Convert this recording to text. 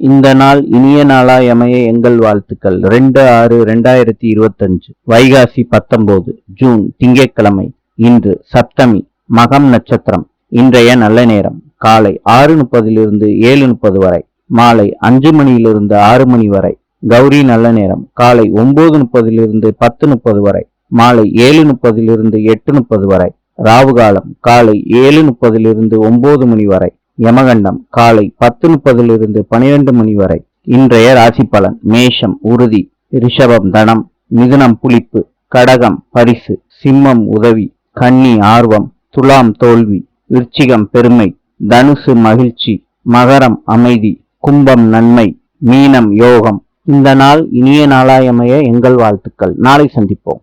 இந்த நாள் இனிய நாளாய் அமைய எங்கள் வாழ்த்துக்கள். ரெண்டு ஆறு ரெண்டாயிரத்தி இருபத்தஞ்சு வைகாசி பத்தொன்பது ஜூன் திங்கட்கிழமை இன்று சப்தமி மகம் நட்சத்திரம் இன்றைய நல்ல நேரம். காலை ஆறு முப்பதிலிருந்து ஏழு முப்பது வரை மாலை அஞ்சு மணியிலிருந்து ஆறு மணி வரை கௌரி நல்ல நேரம். காலை ஒன்பது முப்பதிலிருந்து பத்து முப்பது வரை மாலை ஏழு முப்பதிலிருந்து எட்டு முப்பது வரை ராவு காலம் காலை ஏழு முப்பதிலிருந்து ஒன்பது மணி வரை யமகண்டம் காலை பத்து முப்பதிலிருந்து பனிரெண்டு மணி வரை இன்றைய ராசி பலன் மேஷம் உறுதி ரிஷபம் தனம் மிதுனம் புளிப்பு கடகம் பரிசு சிம்மம் உதவி கன்னி ஆர்வம் துலாம் தோல்வி விருச்சிகம் பெருமை தனுசு மகிழ்ச்சி மகரம் அமைதி கும்பம் நன்மை மீனம் யோகம். இந்த நாள் இனிய நாளாயமைய எங்கள் வாழ்த்துக்கள். நாளை சந்திப்போம்.